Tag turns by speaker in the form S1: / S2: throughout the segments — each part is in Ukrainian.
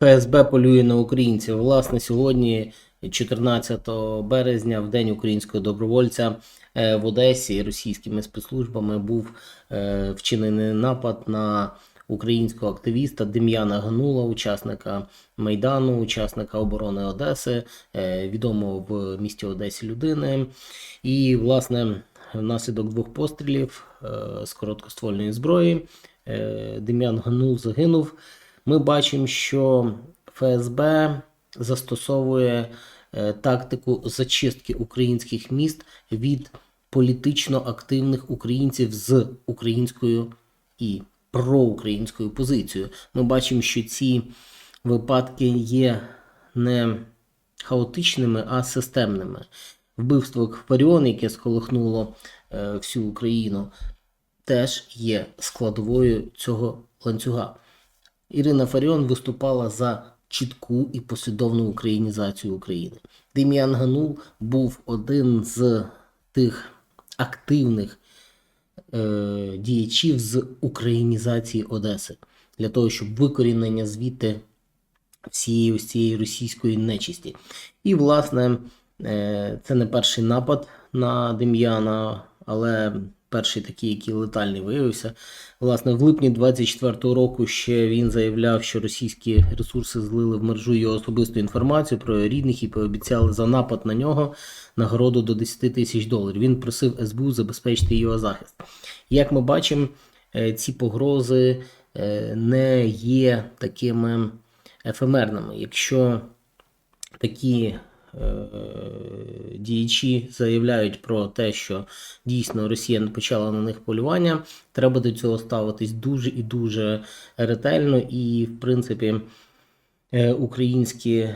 S1: ФСБ полює на українців. Власне, сьогодні, 14 березня, в день українського добровольця е, в Одесі російськими спецслужбами був е, вчинений напад на українського активіста Дем'яна Ганула, учасника Майдану, учасника оборони Одеси, е, відомого в місті Одесі людини. І, власне, внаслідок двох пострілів з короткоствольної зброї Дем'ян Ганул загинув. Ми бачимо, що ФСБ застосовує е, тактику зачистки українських міст від політично активних українців з українською і проукраїнською позицією. Ми бачимо, що ці випадки є не хаотичними, а системними. Вбивство Кваріон, яке сколихнуло е, всю Україну, теж є складовою цього ланцюга. Ірина Фаріон виступала за чітку і послідовну українізацію України. Дем'ян Ганул був один з тих активних е, діячів з українізації Одеси для того, щоб викорінення звідти всієї ось цієї російської нечисті. І, власне, е, це не перший напад на Дем'яна, але перший такий, який летальний виявився. Власне, в липні 24-го року ще він заявляв, що російські ресурси злили в мережу його особисту інформацію про рідних і пообіцяли за напад на нього нагороду до 10 тисяч доларів. Він просив СБУ забезпечити його захист. Як ми бачимо, е, ці погрози е, не є такими ефемерними. Якщо такі діячі заявляють про те, що дійсно Росія почала на них полювання, треба до цього ставитись дуже і дуже ретельно. І, в принципі, е, українські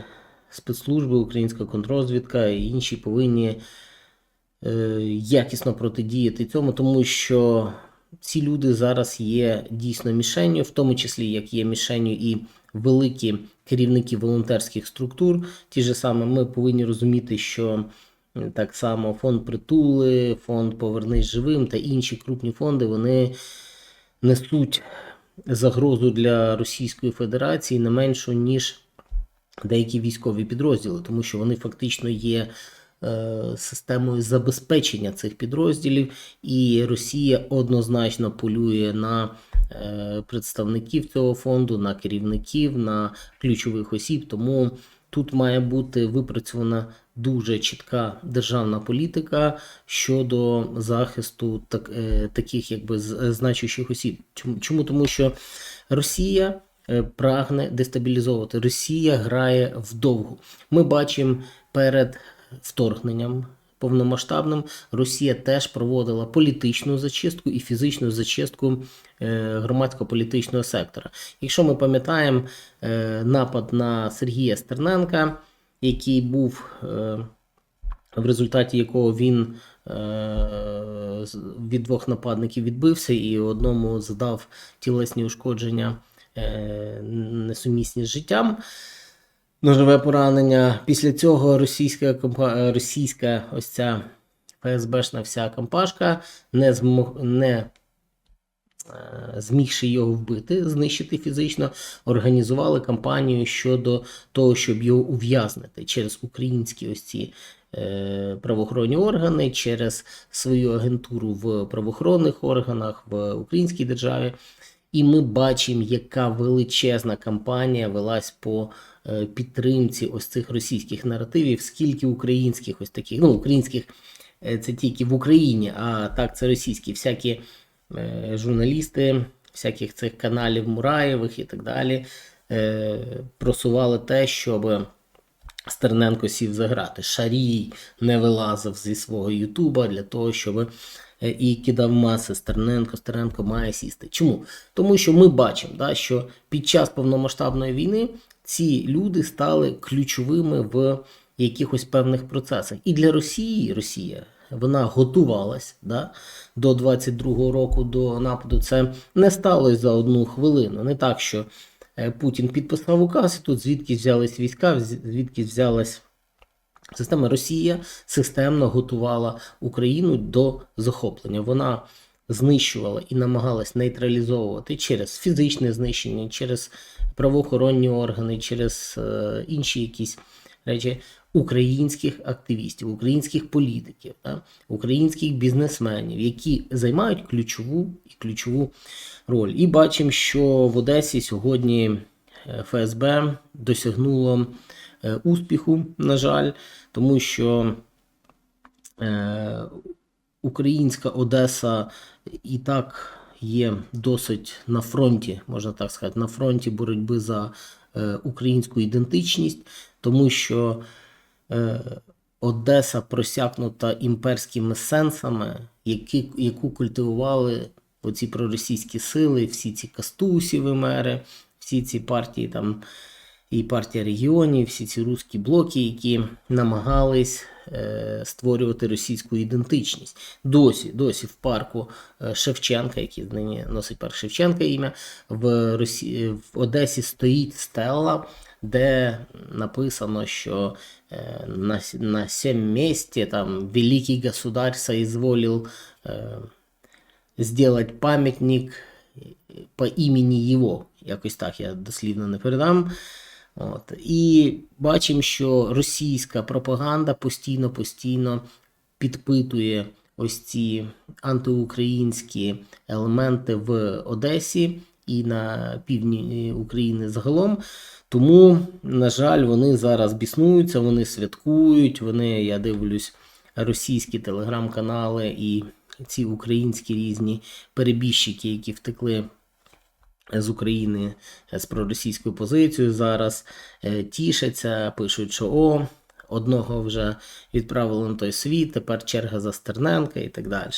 S1: спецслужби, українська контррозвідка і інші повинні е, якісно протидіяти цьому, тому що ці люди зараз є дійсно мішенню, в тому числі як є мішенню і великі керівники волонтерських структур. Ті ж саме ми повинні розуміти, що так само фонд притули, фонд Повернись живим та інші крупні фонди вони несуть загрозу для Російської Федерації не меншу ніж деякі військові підрозділи, тому що вони фактично є системою забезпечення цих підрозділів, і Росія однозначно полює на е, представників цього фонду, на керівників, на ключових осіб. Тому тут має бути випрацьована дуже чітка державна політика щодо захисту так, е, таких якби значущих осіб. Чому? Тому що Росія е, прагне дестабілізовувати. Росія грає вдовгу. Ми бачимо перед вторгненням повномасштабним Росія теж проводила політичну зачистку і фізичну зачистку е, громадсько-політичного сектора. Якщо ми пам'ятаємо е, напад на Сергія Стерненка, який був е, в результаті якого він від двох нападників відбився і одному задав тілесні ушкодження несумісні з життям. Ножове поранення. Після цього російська е, російська ось ця ФСБшна вся компашка не змог не е, змігши його вбити, знищити фізично, організували кампанію щодо того, щоб його ув'язнити через українські ось ці е, правоохоронні органи, через свою агентуру в правоохоронних органах в українській державі. І ми бачимо, яка величезна кампанія велась по підтримці ось цих російських наративів, скільки українських ось таких, ну українських е, це тільки в Україні, а так це російські всякі е, журналісти, всяких цих каналів Мураєвих і так далі, е, просували те, щоб Стерненко сів заграти. Шарій не вилазив зі свого Ютуба для того, щоб е, і кидав маси Стерненко. Стерненко має сісти. Чому? Тому що ми бачимо, да, що під час повномасштабної війни ці люди стали ключовими в якихось певних процесах. І для Росії Росія. Вона готувалась да, до 22-го року до нападу. Це не сталося за одну хвилину. Не так, що е, Путін підписав указ, і тут звідки взялись війська, звідки взялась система. Росія системно готувала Україну до захоплення. Вона знищувала і намагалась нейтралізовувати через фізичне знищення, через правоохоронні органи, через е, інші якісь речі українських активістів, українських політиків, да, українських бізнесменів, які займають ключову і ключову роль. І бачимо, що в Одесі сьогодні е, ФСБ досягнуло е, успіху, на жаль, тому що українська Одеса і так є досить на фронті, можна так сказати, на фронті боротьби за е, українську ідентичність, тому що е, Одеса просякнута імперськими сенсами, які, яку культивували оці проросійські сили, всі ці кастусіві мери, всі ці партії там і партія регіонів, всі ці руські блоки, які намагались створювати російську ідентичність. Досі, досі в парку е, Шевченка, який нині носить парк Шевченка ім'я, в, Росі... в Одесі стоїть стела, де написано, що е, на, на сім місці там великий государь е, сделать пам'ятник по імені його. Якось так я дослівно не передам. От. І бачимо, що російська пропаганда постійно-постійно підпитує ось ці антиукраїнські елементи в Одесі і на півдні України загалом. Тому, на жаль, вони зараз біснуються, вони святкують, вони, я дивлюсь, російські телеграм-канали і ці українські різні перебіжчики, які втекли з України з проросійською позицією зараз е, тішаться, пишуть, що о, одного вже відправили на той світ, тепер черга за Стерненка і так далі.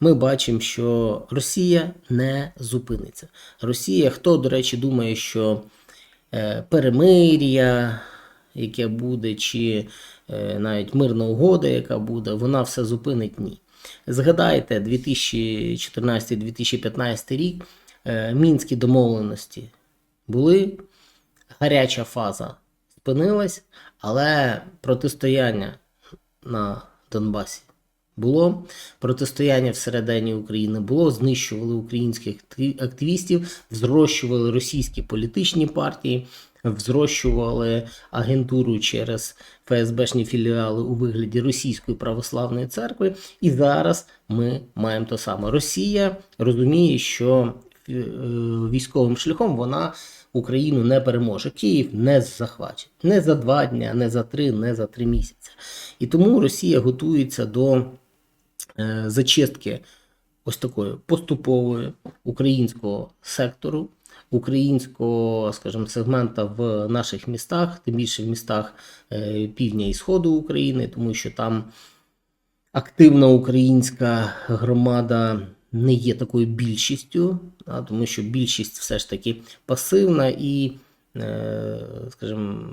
S1: Ми бачимо, що Росія не зупиниться. Росія, хто, до речі, думає, що е, перемир'я, яке буде, чи е, навіть мирна угода, яка буде, вона все зупинить ні. Згадайте 2014-2015 рік е, мінські домовленості були, гаряча фаза спинилась, але протистояння на Донбасі було, протистояння всередині України було, знищували українських активістів, взрощували російські політичні партії, взрощували агентуру через ФСБшні філіали у вигляді Російської православної церкви. І зараз ми маємо те саме. Росія розуміє, що е, військовим шляхом вона Україну не переможе. Київ не захвачить. Не за два дня, не за три, не за три місяці. І тому Росія готується до е, зачистки ось такої поступової українського сектору, українського, скажімо, сегмента в наших містах, тим більше в містах е, півдня і сходу України, тому що там активна українська громада не є такою більшістю, а, тому що більшість все ж таки пасивна і, е, скажімо,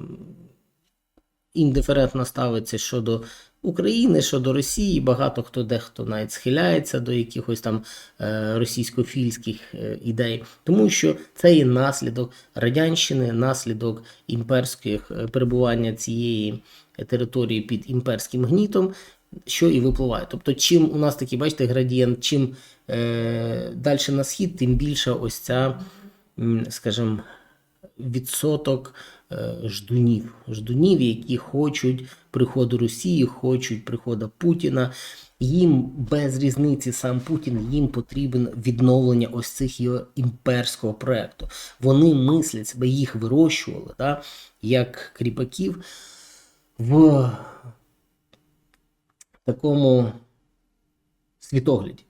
S1: індиферентно ставиться щодо України, щодо Росії. Багато хто дехто навіть схиляється до якихось там е, російськофільських е, ідей, тому що це є наслідок радянщини, наслідок імперських е, перебування цієї території під імперським гнітом. Що і випливає. Тобто, чим у нас такий, бачите, градієнт, чим далі на схід, тим більше ось ця, скажімо, відсоток е, ждунів, ждунів, які хочуть приходу Росії, хочуть приходу Путіна. Їм без різниці сам Путін, їм потрібен відновлення ось цих його імперського проекту. Вони мислять себе, їх вирощували, да, як кріпаків в такому світогляді.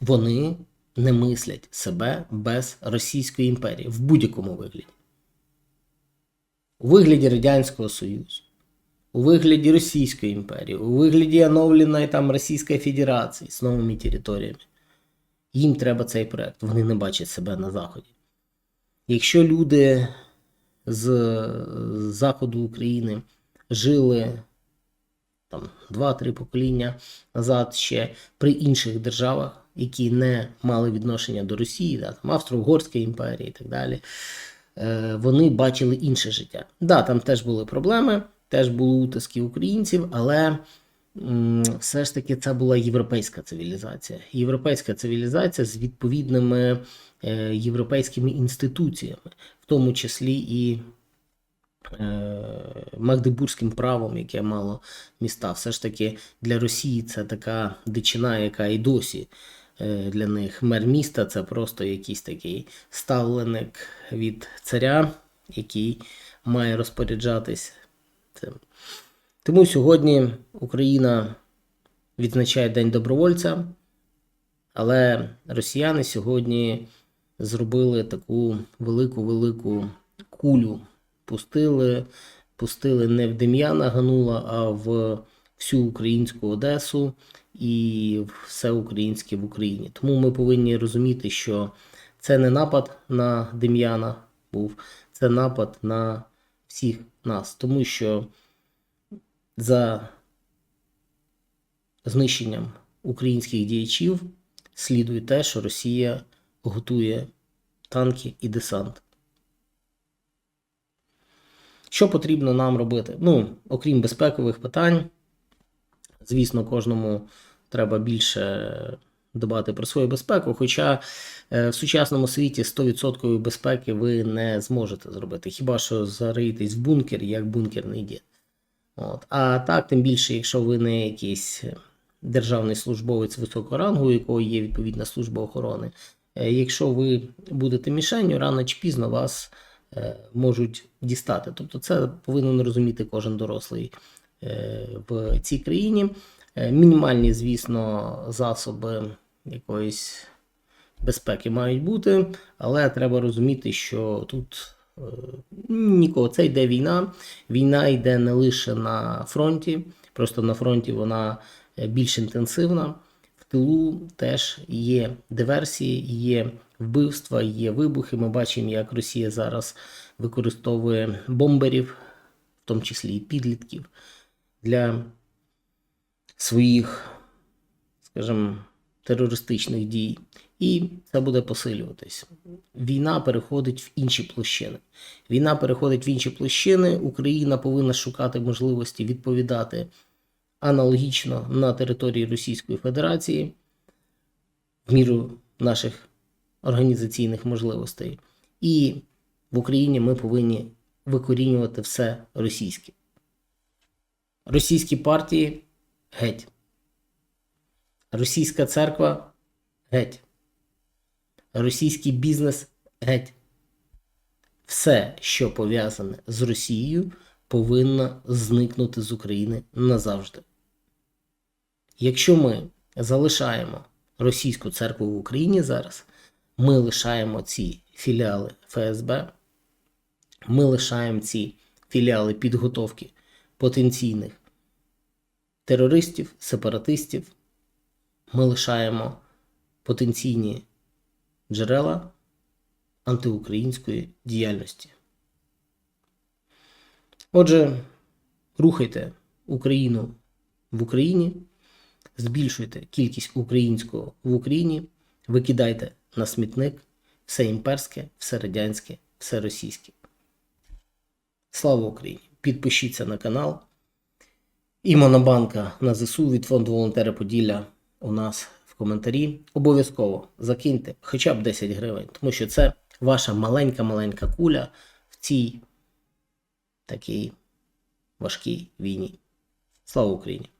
S1: Вони не мислять себе без Російської імперії в будь-якому вигляді. У вигляді Радянського Союзу, у вигляді Російської імперії, у вигляді оновленої там Російської Федерації з новими територіями. Їм треба цей проект. Вони не бачать себе на Заході. Якщо люди з заходу України жили там 2-3 покоління назад ще при інших державах, які не мали відношення до Росії, да, там Австро-Угорська імперія і так далі, е, вони бачили інше життя. Да, там теж були проблеми, теж були утиски українців, але м, все ж таки це була європейська цивілізація. Європейська цивілізація з відповідними е, європейськими інституціями, в тому числі і е, Магдебурзьким правом, яке мало міста. Все ж таки для Росії це така дичина, яка і досі для них мер міста це просто якийсь такий ставленик від царя, який має розпоряджатись цим. Тому сьогодні Україна відзначає День добровольця, але росіяни сьогодні зробили таку велику-велику кулю. Пустили, пустили не в Дем'яна Ганула, а в всю українську Одесу і все українське в Україні. Тому ми повинні розуміти, що це не напад на Дем'яна був, це напад на всіх нас, тому що за знищенням українських діячів слідує те, що Росія готує танки і десант. Що потрібно нам робити? Ну, окрім безпекових питань, звісно, кожному треба більше дбати про свою безпеку. Хоча е, в сучасному світі 100% безпеки ви не зможете зробити. Хіба що зарийтесь в бункер, як бункерний дід. От. А так, тим більше, якщо ви не якийсь державний службовець високого рангу, у якого є відповідна служба охорони, е, якщо ви будете мішенню, рано чи пізно вас е, можуть дістати. Тобто це повинен розуміти кожен дорослий в цій країні. Е, Мінімальні, звісно, засоби якоїсь безпеки мають бути, але треба розуміти, що тут е, нікого. Це йде війна. Війна йде не лише на фронті, просто на фронті вона е, більш інтенсивна. В тилу теж є диверсії, є вбивства, є вибухи. Ми бачимо, як Росія зараз використовує бомберів, в тому числі і підлітків, для своїх, скажімо, терористичних дій. І це буде посилюватись. Війна переходить в інші площини. Війна переходить в інші площини. Україна повинна шукати можливості відповідати аналогічно на території Російської Федерації в міру наших організаційних можливостей. І в Україні ми повинні викорінювати все російське. Російські партії геть. Російська церква геть. Російський бізнес геть. Все, що пов'язане з Росією, повинно зникнути з України назавжди. Якщо ми залишаємо російську церкву в Україні зараз, ми лишаємо ці філіали ФСБ, ми лишаємо ці філіали підготовки потенційних терористів, сепаратистів, ми лишаємо потенційні джерела антиукраїнської діяльності. Отже, рухайте Україну в Україні, збільшуйте кількість українського в Україні, викидайте на смітник все імперське, все радянське, все російське. Слава Україні! Підпишіться на канал. І Монобанка на ЗСУ від фонду волонтери Поділля у нас в коментарі. Обов'язково закиньте хоча б 10 гривень, тому що це ваша маленька-маленька куля в цій такій важкій війні. Слава Україні!